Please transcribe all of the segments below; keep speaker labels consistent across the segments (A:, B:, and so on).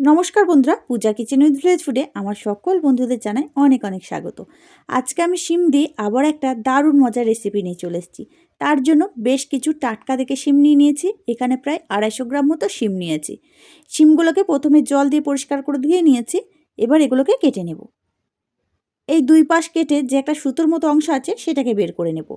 A: নমস্কার বন্ধুরা, পূজা kitchen with village ফুডে আমার সকল বন্ধুদের জানাই অনেক অনেক স্বাগত। আজকে আমি শিম দিয়ে আবার একটা দারুণ মজার রেসিপি নিয়ে চলে এসেছি। তার জন্য বেশ কিছু টাটকা দেখে শিম নিয়ে নিয়েছি, এখানে প্রায় আড়াইশো গ্রাম মতো শিম নিয়েছি। শিমগুলোকে প্রথমে জল দিয়ে পরিষ্কার করে ধুয়ে নিয়েছি, এবার এগুলোকে কেটে নেব। এই দুই পাশ কেটে যে একটা সুতোর মতো অংশ আছে, সেটাকে বের করে নেব।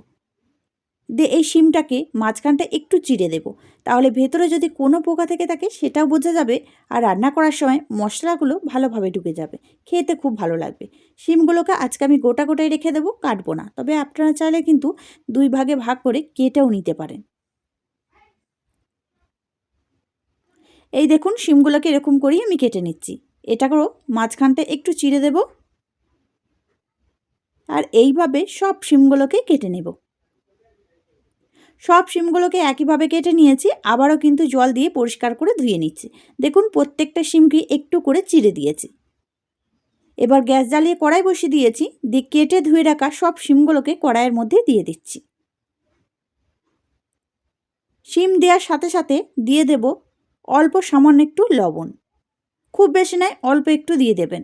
A: দিয়ে এই শিমটাকে মাঝখানটা একটু চিড়ে দেব। তাহলে ভেতরে যদি কোনো পোকা থেকে থাকে সেটাও বোঝা যাবে আর রান্না করার সময় মশলাগুলো ভালোভাবে ঢুকে যাবে। খেতে খুব ভালো লাগবে। শিমগুলোকে আজকে আমি গোটা গোটাই রেখে দেবো, কাটবো না। তবে আপনারা চাইলে কিন্তু দুই ভাগে ভাগ করে কেটেও নিতে পারেন। এই দেখুন, শিমগুলোকে এরকম করেই আমি কেটে নিচ্ছি। এটাকেও মাঝখানটা একটু চিড়ে দেব। আর এইভাবে সব শিমগুলোকে কেটে নেব। সব শিমগুলোকে একইভাবে কেটে নিয়েছি, আবারও কিন্তু জল দিয়ে পরিষ্কার করে ধুয়ে নিচ্ছি। দেখুন, প্রত্যেকটা শিমকে একটু করে চিড়ে দিয়েছি। এবার গ্যাস জ্বালিয়ে কড়াই বসিয়ে দিয়েছি, দিয়ে কেটে ধুয়ে রাখা সব শিমগুলোকে কড়াইয়ের মধ্যে দিয়ে দিচ্ছি। শিম দেওয়ার সাথে সাথে দিয়ে দেব অল্প সামান্য একটু লবণ। খুব বেশি নয়, অল্প একটু দিয়ে দেবেন।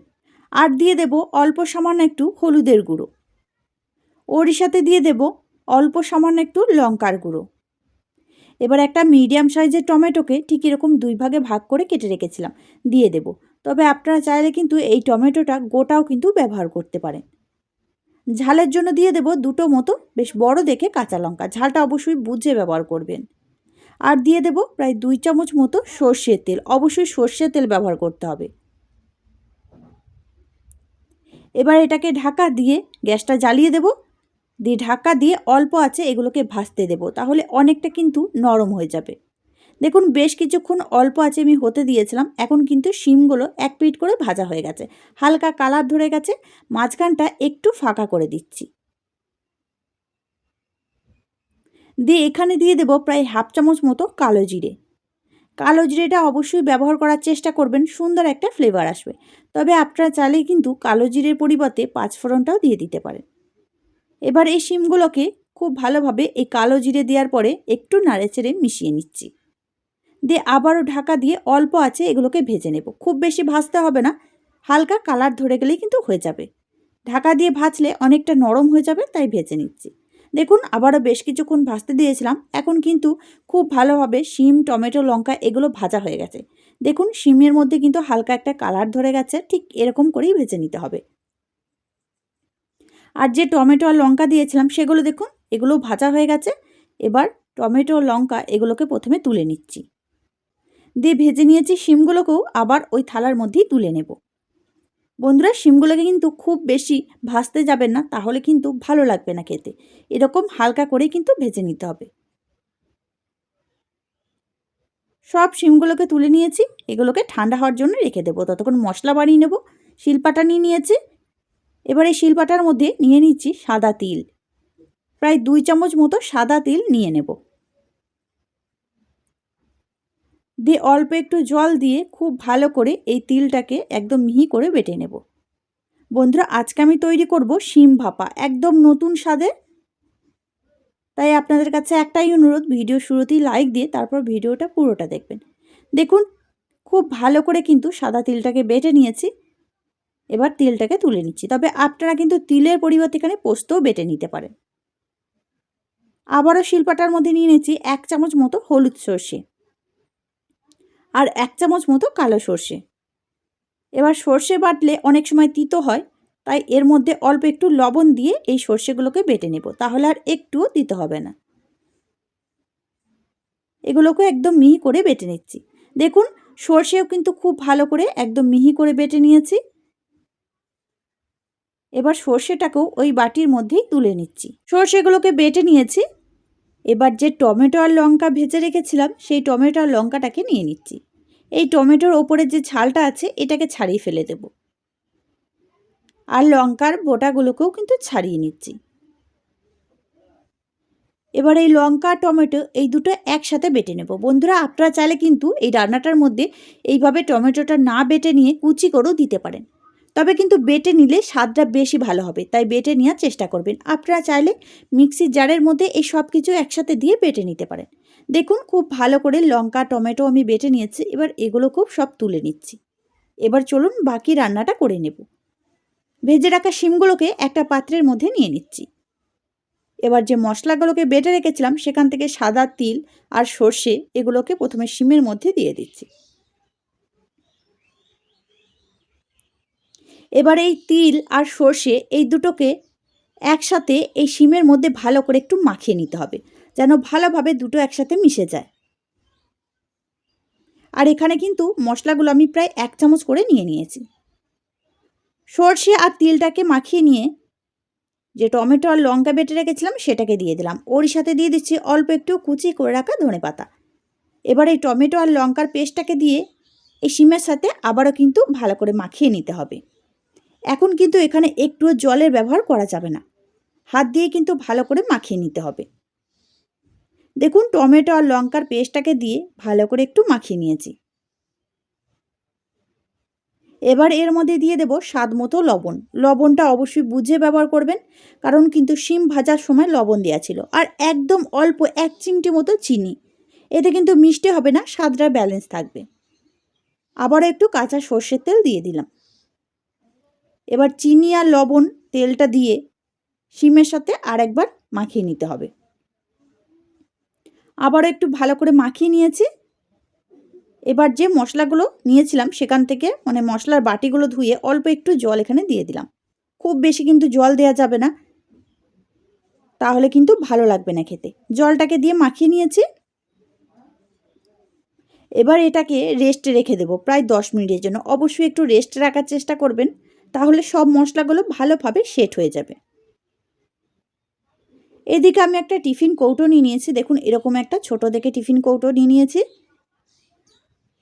A: আর দিয়ে দেব অল্প সামান্য একটু হলুদের গুঁড়ো। ওরই সাথে দিয়ে দেব অল্প সামান্য একটু লঙ্কার গুঁড়ো। এবার একটা মিডিয়াম সাইজের টমেটোকে ঠিক এরকম দুই ভাগে ভাগ করে কেটে রেখেছিলাম, দিয়ে দেব। তবে আপনারা চাইলে কিন্তু এই টমেটোটা গোটাও কিন্তু ব্যবহার করতে পারেন। ঝালের জন্য দিয়ে দেব দুটো মতো, বেশ বড় দেখে কাঁচা লঙ্কা। ঝালটা অবশ্যই বুঝে ব্যবহার করবেন। আর দিয়ে দেব প্রায় দুই চামচ মতো সর্ষের তেল। অবশ্যই সর্ষের তেল ব্যবহার করতে হবে। এবার এটাকে ঢাকা দিয়ে গ্যাসটা জ্বালিয়ে দেবো। দিয়ে ঢাকা দিয়ে অল্প আছে এগুলোকে ভাজতে দেব, তাহলে অনেকটা কিন্তু নরম হয়ে যাবে। দেখুন, বেশ কিছুক্ষণ অল্প আছে আমি হতে দিয়েছিলাম, এখন কিন্তু শিমগুলো এক পিট করে ভাজা হয়ে গেছে। হালকা কালার ধরে গেছে, মাঝখানটা একটু ফাঁকা করে দিচ্ছি। দিয়ে এখানে দিয়ে দেব প্রায় হাফ চামচ মতো কালো জিরে। কালো জিরেটা অবশ্যই ব্যবহার করার চেষ্টা করবেন, সুন্দর একটা ফ্লেভার আসবে। তবে আপনারা চাইলে কিন্তু কালো জিরের পরিবর্তে পাঁচফোড়নটাও দিয়ে দিতে পারেন। এবার এই শিমগুলোকে খুব ভালোভাবে এই কালো জিরে দেওয়ার পরে একটু নাড়েচেড়ে মিশিয়ে নিচ্ছি। দিয়ে আবারও ঢাকা দিয়ে অল্প আছে এগুলোকে ভেজে নেব। খুব বেশি ভাজতে হবে না, হালকা কালার ধরে গেলেই কিন্তু হয়ে যাবে। ঢাকা দিয়ে ভাজলে অনেকটা নরম হয়ে যাবে, তাই ভেজে নিচ্ছি। দেখুন, আবারও বেশ কিছুক্ষণ ভাজতে দিয়েছিলাম, এখন কিন্তু খুব ভালোভাবে শিম, টমেটো, লঙ্কা এগুলো ভাজা হয়ে গেছে। দেখুন, শিমের মধ্যে কিন্তু হালকা একটা কালার ধরে গেছে, ঠিক এরকম করেই ভেজে নিতে হবে। আর যে টমেটো আর লঙ্কা দিয়েছিলাম, সেগুলো দেখুন, এগুলো ভাজা হয়ে গেছে। এবার টমেটো লঙ্কা এগুলোকে প্রথমে তুলে নিচ্ছি। দিয়ে ভেজে নিয়েছি শিমগুলোকেও আবার ওই থালার মধ্যেই তুলে নেব। বন্ধুরা, শিমগুলোকে কিন্তু খুব বেশি ভাজতে যাবেন না, তাহলে কিন্তু ভালো লাগবে না খেতে। এরকম হালকা করেই কিন্তু ভেজে নিতে হবে। সব শিমগুলোকে তুলে নিয়েছি, এগুলোকে ঠান্ডা হওয়ার জন্য রেখে দেবো। ততক্ষণ মশলা বানিয়ে নেব, শিলপাটা নিয়ে নিয়েছি এবার এই শিলপাটার মধ্যে নিয়ে নিচ্ছি সাদা তিল। প্রায় দুই চামচ মতো সাদা তিল নিয়ে নেব। দিয়ে অল্প একটু জল দিয়ে খুব ভালো করে এই তিলটাকে একদম মিহি করে বেটে নেব। বন্ধুরা, আজকে আমি তৈরি করব শিম ভাপা, একদম নতুন স্বাদে তাই আপনাদের কাছে একটাই অনুরোধ, ভিডিও শুরুতেই লাইক দিয়ে তারপর ভিডিওটা পুরোটা দেখবেন। দেখুন, খুব ভালো করে কিন্তু সাদা তিলটাকে বেটে নিয়েছি। এবার তেলটাকে তুলে নিচ্ছি। তবে আপনারা কিন্তু তিলের পরিবর্তে এখানে পোস্তও বেটে নিতে পারেন। আবারও শিলপাটার মধ্যে নিয়ে নিচ্ছি এক চামচ মতো হলুদ সর্ষে আর এক চামচ মতো কালো সর্ষে। এবার সর্ষে বাটলে অনেক সময় তিতো হয়, তাই এর মধ্যে অল্প একটু লবণ দিয়ে এই সর্ষেগুলোকে বেটে নেব, তাহলে আর একটুও দিতে হবে না। এগুলোকে একদম মিহি করে বেটে নিচ্ছি। দেখুন, সর্ষেও কিন্তু খুব ভালো করে একদম মিহি করে বেটে নিয়েছি। এবার সর্ষেটাকেও ওই বাটির মধ্যেই তুলে নিচ্ছি। সর্ষেগুলোকে বেটে নিয়েছি। এবার যে টমেটো আর লঙ্কা ভেজে রেখেছিলাম, সেই টমেটো আর লঙ্কাটাকে নিয়ে নিচ্ছি। এই টমেটোর ওপরে যে ছালটা আছে, এটাকে ছাড়িয়ে ফেলে দেব। আর লঙ্কার বোটাগুলোকেও কিন্তু ছাড়িয়ে নিচ্ছি। এবার এই লঙ্কা টমেটো এই দুটো একসাথে বেটে নেব। বন্ধুরা, আপনারা চাইলে কিন্তু এই রান্নাটার মধ্যে এইভাবে টমেটোটা না বেটে নিয়ে কুচি করেও দিতে পারেন। তবে কিন্তু বেটে নিলে স্বাদটা বেশি ভালো হবে, তাই বেটে নেওয়ার চেষ্টা করবেন। আপনারা চাইলে মিক্সির জারের মধ্যে এই সব কিছু একসাথে দিয়ে বেটে নিতে পারেন। দেখুন, খুব ভালো করে লঙ্কা, টমেটো আমি বেটে নিয়েছি, এবার এগুলো খুব সব তুলে নিচ্ছি। এবার চলুন বাকি রান্নাটা করে নেব। ভেজে রাখা শিমগুলোকে একটা পাত্রের মধ্যে নিয়ে নিচ্ছি। এবার যে মশলাগুলোকে বেটে রেখেছিলাম, সেখান থেকে সাদা তিল আর সর্ষে এগুলোকে প্রথমে শিমের মধ্যে দিয়ে দিচ্ছি। এবার এই তিল আর সর্ষে এই দুটোকে একসাথে এই শিমের মধ্যে ভালো করে একটু মাখিয়ে নিতে হবে, যেন ভালোভাবে দুটো একসাথে মিশে যায়। আর এখানে কিন্তু মশলাগুলো আমি প্রায় এক চামচ করে নিয়ে নিয়েছি। সর্ষে আর তিলটাকে মাখিয়ে নিয়ে যে টমেটো আর লঙ্কা বেটে রেখেছিলাম সেটাকে দিয়ে দিলাম। ওরই সাথে দিয়ে দিচ্ছি অল্প একটু কুচি করে রাখা ধনে পাতা। এবার এই টমেটো আর লঙ্কার পেস্টটাকে দিয়ে এই শিমের সাথে আবারও কিন্তু ভালো করে মাখিয়ে নিতে হবে। এখন কিন্তু এখানে একটুও জলের ব্যবহার করা যাবে না। হাত দিয়ে কিন্তু ভালো করে মাখিয়ে নিতে হবে। দেখুন, টমেটো আর লঙ্কার পেস্টটাকে দিয়ে ভালো করে একটু মাখিয়ে নিয়েছি। এবার এর মধ্যে দিয়ে দেব স্বাদ মতো লবণ। লবণটা অবশ্যই বুঝে ব্যবহার করবেন, কারণ কিন্তু শিম ভাজার সময় লবণ দেওয়া ছিল। আর একদম অল্প এক চিমটি মতো চিনি। এতে কিন্তু মিষ্টি হবে না, স্বাদটা ব্যালেন্স থাকবে। আবারও একটু কাঁচা সর্ষের তেল দিয়ে দিলাম। এবার চিনি আর লবণ তেলটা দিয়ে শিমের সাথে আর একবার মাখিয়ে নিতে হবে। আবারও একটু ভালো করে মাখিয়ে নিয়েছি। এবার যে মশলাগুলো নিয়েছিলাম সেখান থেকে মানে মশলার বাটিগুলো ধুয়ে অল্প একটু জল এখানে দিয়ে দিলাম। খুব বেশি কিন্তু জল দেওয়া যাবে না। তাহলে কিন্তু ভালো লাগবে না খেতে। জলটাকে দিয়ে মাখিয়ে নিয়েছি। এবার এটাকে রেস্টে রেখে দেবো প্রায় দশ মিনিটের জন্য। অবশ্যই একটু রেস্টে রাখার চেষ্টা করবেন। তাহলে সব মশলাগুলো ভালোভাবে সেট হয়ে যাবে। এদিকে আমি একটা টিফিন কৌটো নিয়ে নিয়েছি। দেখুন, এরকম একটা ছোট দেখে টিফিন কৌটো নিয়ে নিয়েছি।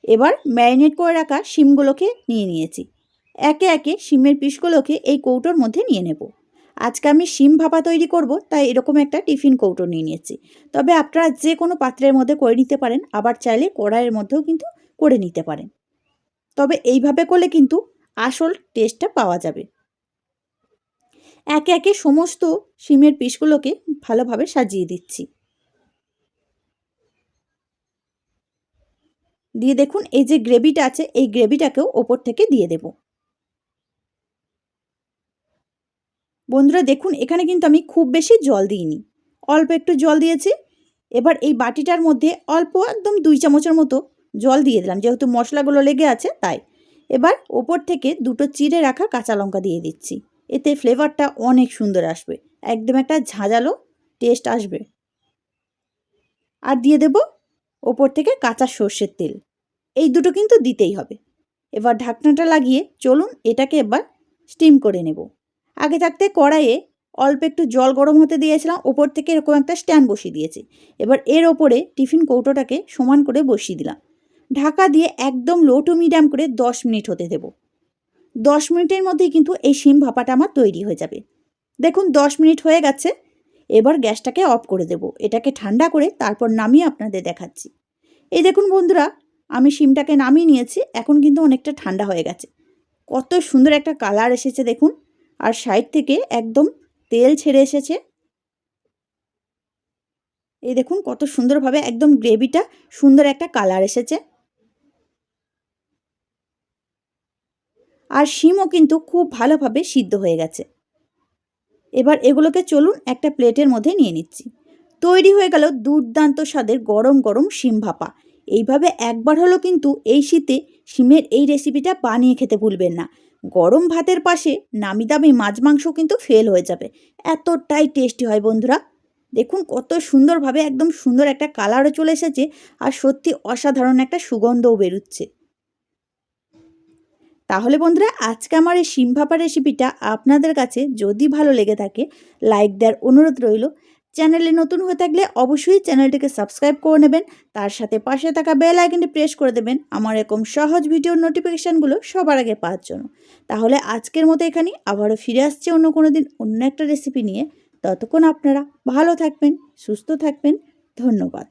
A: এবার ম্যারিনেট করে রাখা শিমগুলোকে নিয়ে নিয়েছি। একে একে শিমের পিসগুলোকে এই কৌটোর মধ্যে নিয়ে নেব। আজকে আমি শিম ভাপা তৈরি করব, তাই এরকম একটা টিফিন কৌটো নিয়ে নিয়েছি। তবে আপনারা যে কোনো পাত্রের মধ্যে করে নিতে পারেন, আবার চাইলে কড়াইয়ের মধ্যেও কিন্তু করে নিতে পারেন। তবে এইভাবে করলে কিন্তু আসল টেস্টটা পাওয়া যাবে। একে একে সমস্ত শিমের পিসগুলোকে ভালোভাবে সাজিয়ে দিচ্ছি। দিয়ে দেখুন, এই যে গ্রেভিটা আছে, এই গ্রেভিটাকেও ওপর থেকে দিয়ে দেব। বন্ধুরা, দেখুন, এখানে কিন্তু আমি খুব বেশি জল দিইনি। অল্প একটু জল দিয়েছি। এবার এই বাটিটার মধ্যে অল্প একদম দুই চামচের মতো জল দিয়ে দিলাম। যেহেতু মশলাগুলো লেগে আছে, তাই। এবার ওপর থেকে দুটো চিড়ে রাখা কাঁচা লঙ্কা দিয়ে দিচ্ছি। এতে ফ্লেভারটা অনেক সুন্দর আসবে। একদম একটা ঝাঁঝালো টেস্ট আসবে। আর দিয়ে দেব ওপর থেকে কাঁচা সর্ষের তেল। এই দুটো কিন্তু দিতেই হবে। এবার ঢাকনাটা লাগিয়ে চলুন এটাকে এবার স্টিম করে নেব। আগে থাকতে কড়াইয়ে অল্প একটু জল গরম হতে দিয়েছিলাম, ওপর থেকে এরকম একটা স্ট্যান্ড বসিয়ে দিয়েছি। এবার এর ওপরে টিফিন কৌটোটাকে সমান করে বসিয়ে দিলাম। ঢাকা দিয়ে একদম লো টু মিডিয়াম করে দশ মিনিট হতে দেব। দশ মিনিটের মধ্যেই কিন্তু এই শিম ভাপাটা আমার তৈরি হয়ে যাবে। দেখুন, দশ মিনিট হয়ে গেছে, এবার গ্যাসটাকে অফ করে দেব। এটাকে ঠান্ডা করে তারপর নামিয়ে আপনাদের দেখাচ্ছি। এই দেখুন বন্ধুরা, আমি শিমটাকে নামিয়ে নিয়েছি, এখন কিন্তু অনেকটা ঠান্ডা হয়ে গেছে। কত সুন্দর একটা কালার এসেছে দেখুন, আর সাইড থেকে একদম তেল ছেড়ে এসেছে। এই দেখুন, কত সুন্দরভাবে একদম গ্রেভিটা সুন্দর একটা কালার এসেছে। আর শিমও কিন্তু খুব ভালোভাবে সিদ্ধ হয়ে গেছে। এবার এগুলোকে চলুন একটা প্লেটের মধ্যে নিয়ে নিচ্ছি। তৈরি হয়ে গেল দুর্দান্ত স্বাদের গরম গরম শিম ভাপা। এইভাবে একবার হলো কিন্তু এই শীতে শিমের এই রেসিপিটা বানিয়ে খেতে ভুলবেন না। গরম ভাতের পাশে নামি দামি মাছ মাংস কিন্তু ফেল হয়ে যাবে। এতটাই টেস্টি হয় বন্ধুরা। দেখুন কত সুন্দরভাবে একদম সুন্দর একটা কালারও চলে এসেছে আর সত্যি অসাধারণ একটা সুগন্ধও বেরোচ্ছে। তাহলে বন্ধুরা, আজকে আমার এই শিম ভাপা রেসিপিটা আপনাদের কাছে যদি ভালো লেগে থাকে লাইক দেওয়ার অনুরোধ রইল। চ্যানেলে নতুন হয়ে থাকলে অবশ্যই চ্যানেলটিকে সাবস্ক্রাইব করে নেবেন, তার সাথে পাশে থাকা বেল আইকনটি প্রেস করে দেবেন, আমার এরকম সহজ ভিডিওর নোটিফিকেশানগুলো সবার আগে পাওয়ার জন্য। তাহলে আজকের মতো এখানেই, আবারও ফিরে আসছে অন্য কোনো দিন অন্য একটা রেসিপি নিয়ে। ততক্ষণ আপনারা ভালো থাকবেন, সুস্থ থাকবেন, ধন্যবাদ।